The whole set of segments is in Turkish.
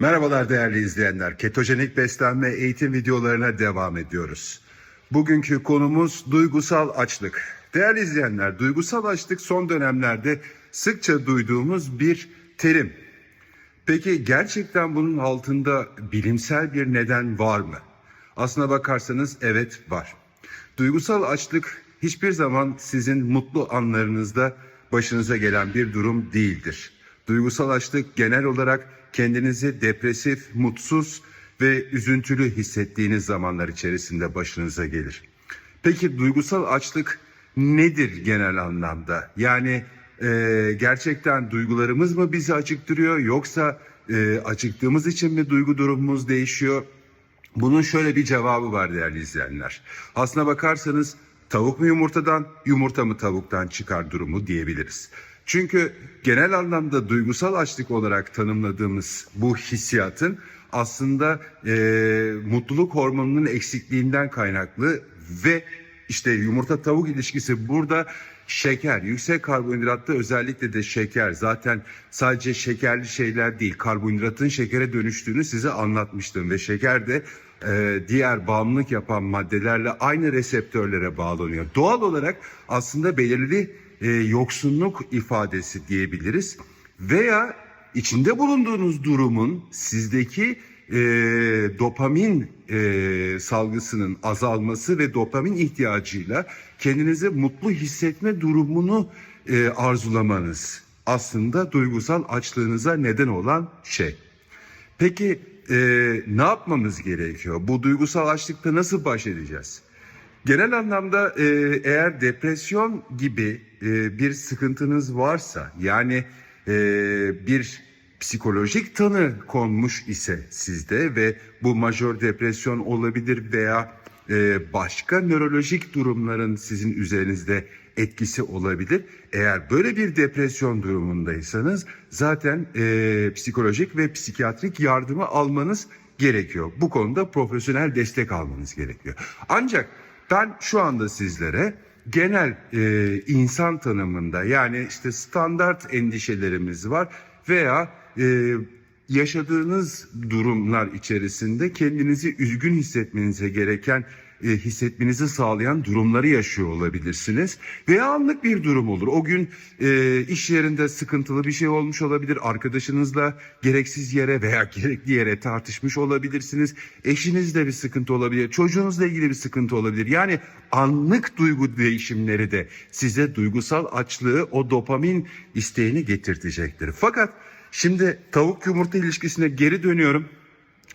Merhabalar değerli izleyenler. Ketojenik beslenme eğitim videolarına devam ediyoruz. Bugünkü konumuz duygusal açlık. Değerli izleyenler, duygusal açlık son dönemlerde sıkça duyduğumuz bir terim. Peki gerçekten bunun altında bilimsel bir neden var mı? Aslına bakarsanız evet var. Duygusal açlık hiçbir zaman sizin mutlu anlarınızda başınıza gelen bir durum değildir. Duygusal açlık genel olarak kendinizi depresif, mutsuz ve üzüntülü hissettiğiniz zamanlar içerisinde başınıza gelir. Peki duygusal açlık nedir genel anlamda? Yani e, gerçekten duygularımız mı bizi acıktırıyor yoksa e, acıktığımız için mi duygu durumumuz değişiyor? Bunun şöyle bir cevabı var değerli izleyenler. Aslına bakarsanız tavuk mu yumurtadan, yumurta mı tavuktan çıkar durumu diyebiliriz. Çünkü genel anlamda duygusal açlık olarak tanımladığımız bu hissiyatın aslında e, mutluluk hormonunun eksikliğinden kaynaklı ve işte yumurta tavuk ilişkisi burada şeker, yüksek karbonhidratta özellikle de şeker. Zaten sadece şekerli şeyler değil, karbonhidratın şekere dönüştüğünü size anlatmıştım ve şeker de e, diğer bağımlılık yapan maddelerle aynı reseptörlere bağlanıyor. Doğal olarak aslında belirli e, yoksunluk ifadesi diyebiliriz veya içinde bulunduğunuz durumun sizdeki e, dopamin e, salgısının azalması ve dopamin ihtiyacıyla kendinizi mutlu hissetme durumunu e, arzulamanız aslında duygusal açlığınıza neden olan şey. Peki e, ne yapmamız gerekiyor? Bu duygusal açlıkta nasıl baş edeceğiz? Genel anlamda e, eğer depresyon gibi e, bir sıkıntınız varsa yani e, bir psikolojik tanı konmuş ise sizde ve bu majör depresyon olabilir veya başka nörolojik durumların sizin üzerinizde etkisi olabilir. Eğer böyle bir depresyon durumundaysanız zaten e, psikolojik ve psikiyatrik yardımı almanız gerekiyor. Bu konuda profesyonel destek almanız gerekiyor. Ancak ben şu anda sizlere genel e, insan tanımında yani işte standart endişelerimiz var veya e, yaşadığınız durumlar içerisinde kendinizi üzgün hissetmenize gereken e, hissetmenizi sağlayan durumları yaşıyor olabilirsiniz. Veya anlık bir durum olur. O gün e, iş yerinde sıkıntılı bir şey olmuş olabilir. Arkadaşınızla gereksiz yere veya gerekli yere tartışmış olabilirsiniz. Eşinizle bir sıkıntı olabilir. Çocuğunuzla ilgili bir sıkıntı olabilir. Yani anlık duygu değişimleri de size duygusal açlığı, o dopamin isteğini getirtecektir. Fakat şimdi tavuk yumurta ilişkisine geri dönüyorum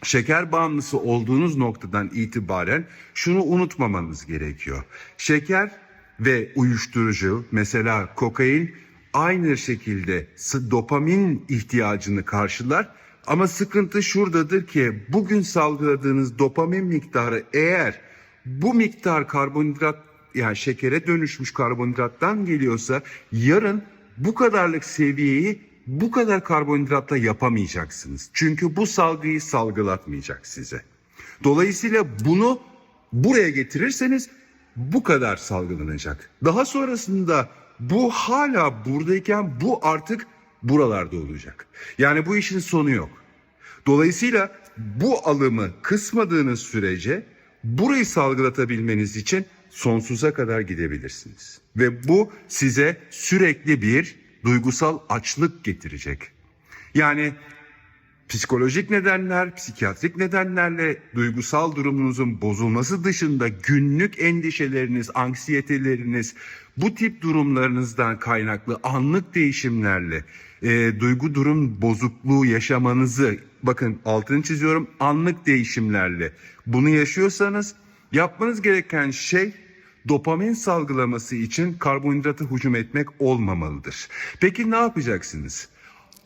şeker bağımlısı olduğunuz noktadan itibaren şunu unutmamanız gerekiyor. Şeker ve uyuşturucu mesela kokain aynı şekilde dopamin ihtiyacını karşılar ama sıkıntı şuradadır ki bugün salgıladığınız dopamin miktarı eğer bu miktar karbonhidrat yani şekere dönüşmüş karbonhidrattan geliyorsa yarın bu kadarlık seviyeyi bu kadar karbonhidratla yapamayacaksınız. Çünkü bu salgıyı salgılatmayacak size. Dolayısıyla bunu buraya getirirseniz bu kadar salgılanacak. Daha sonrasında bu hala buradayken bu artık buralarda olacak. Yani bu işin sonu yok. Dolayısıyla bu alımı kısmadığınız sürece burayı salgılatabilmeniz için sonsuza kadar gidebilirsiniz. Ve bu size sürekli bir duygusal açlık getirecek. Yani psikolojik nedenler, psikiyatrik nedenlerle duygusal durumunuzun bozulması dışında günlük endişeleriniz, anksiyeteleriniz, bu tip durumlarınızdan kaynaklı anlık değişimlerle e, duygu durum bozukluğu yaşamanızı, bakın altını çiziyorum, anlık değişimlerle bunu yaşıyorsanız yapmanız gereken şey dopamin salgılaması için karbonhidratı hücum etmek olmamalıdır. Peki ne yapacaksınız?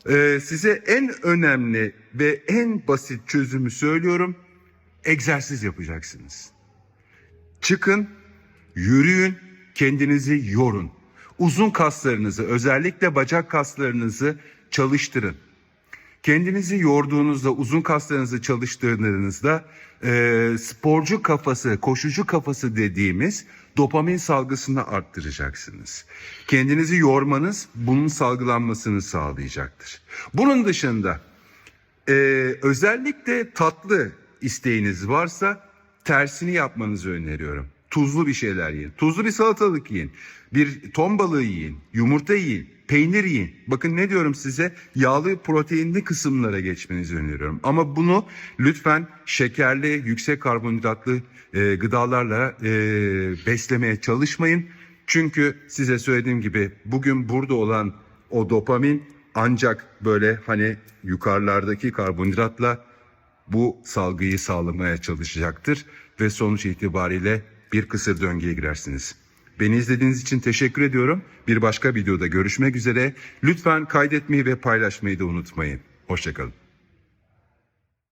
Ee, size en önemli ve en basit çözümü söylüyorum. Egzersiz yapacaksınız. Çıkın, yürüyün, kendinizi yorun. Uzun kaslarınızı, özellikle bacak kaslarınızı çalıştırın. Kendinizi yorduğunuzda, uzun kaslarınızı çalıştırdığınızda e, sporcu kafası, koşucu kafası dediğimiz dopamin salgısını arttıracaksınız. Kendinizi yormanız bunun salgılanmasını sağlayacaktır. Bunun dışında Ee, özellikle tatlı isteğiniz varsa tersini yapmanızı öneriyorum. Tuzlu bir şeyler yiyin. Tuzlu bir salatalık yiyin. Bir ton balığı yiyin. Yumurta yiyin. Peynir yiyin. Bakın ne diyorum size? Yağlı proteinli kısımlara geçmenizi öneriyorum. Ama bunu lütfen şekerli, yüksek karbonhidratlı e, gıdalarla e, beslemeye çalışmayın. Çünkü size söylediğim gibi bugün burada olan o dopamin ancak böyle hani yukarılardaki karbonhidratla bu salgıyı sağlamaya çalışacaktır ve sonuç itibariyle bir kısır döngüye girersiniz. Beni izlediğiniz için teşekkür ediyorum. Bir başka videoda görüşmek üzere. Lütfen kaydetmeyi ve paylaşmayı da unutmayın. Hoşçakalın.